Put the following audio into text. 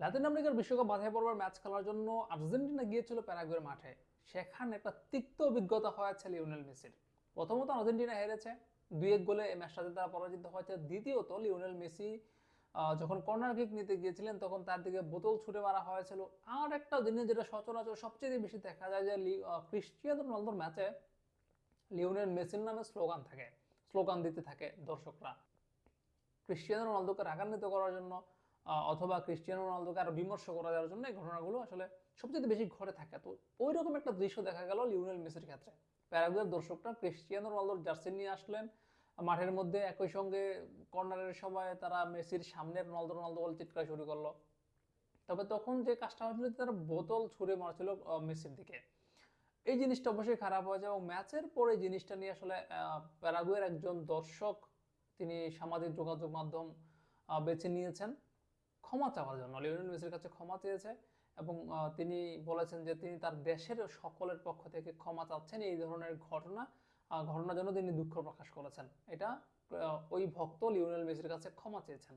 লাতিন আমেরিকার বিশ্বকাপ বাছাই পর্বের ম্যাচ খেলার জন্য আর্জেন্টিনা গিয়েছিল প্যারাগুয়ের মাঠে। সেখানে একটা তিক্ত অভিজ্ঞতা হয়েছে লিওনেল মেসির। প্রথমত আর্জেন্টিনা হেরেছে। দুই এক গোলে এই ম্যাচটাতে তারা পরাজিত হয়েছে। দ্বিতীয়ত লিওনেল মেসি যখন কর্নার কিক নিতে গিয়েছিলেন, তখন তার দিকে বোতল ছুটে মারা হয়েছিল। আর একটা জিনিস যেটা সচরাচর সবচেয়ে বেশি দেখা যায় যে ক্রিস্টিয়ানো রোনালদোর ম্যাচে লিওনেল মেসির নামে স্লোগান থাকে, স্লোগান দিতে থাকে দর্শকরা। ক্রিস্টিয়ানো রোনালদোকে রাগান্বিত করার জন্য অথবা ক্রিস্টিয়ানো রোনালদোকে আরও বিমর্ষ করা দেওয়ার জন্য এই ঘটনাগুলো আসলে সবচেয়ে বেশি ঘটে থাকে। তো ওই রকম একটা দৃশ্য দেখা গেল লিওনেল মেসির ক্ষেত্রে। প্যারাগুয়ের দর্শকরা ক্রিস্টিয়ানো রোনালদোর জার্সি নিয়ে আসলেন। মাঠের মধ্যে একই সঙ্গে কর্নারের সময় তারা মেসির সামনে রোনালদো রোনালদো বলে চিৎকার শুরু করল। তবে তখন যে কাজটা হয়েছিল, তারা বোতল ছুঁড়ে মারছিল মেসির দিকে। এই জিনিসটা অবশ্যই খারাপ হয়েছে এবং ম্যাচের পরে জিনিসটা নিয়ে আসলে প্যারাগুয়ের একজন দর্শক তিনি সামাজিক যোগাযোগ মাধ্যম বেছে নিয়েছেন। ক্ষমা চাওয়ার জন্য। লিওনেল মেসির কাছে ক্ষমা চেয়েছে এবং তিনি বলেছেন যে তিনি তার দেশের সকলের পক্ষ থেকে ক্ষমা চাচ্ছেন। এই ধরনের ঘটনা ঘটনার জন্য তিনি দুঃখ প্রকাশ করেছেন। এটা ওই ভক্ত লিওনেল মেসির কাছে ক্ষমা চেয়েছেন।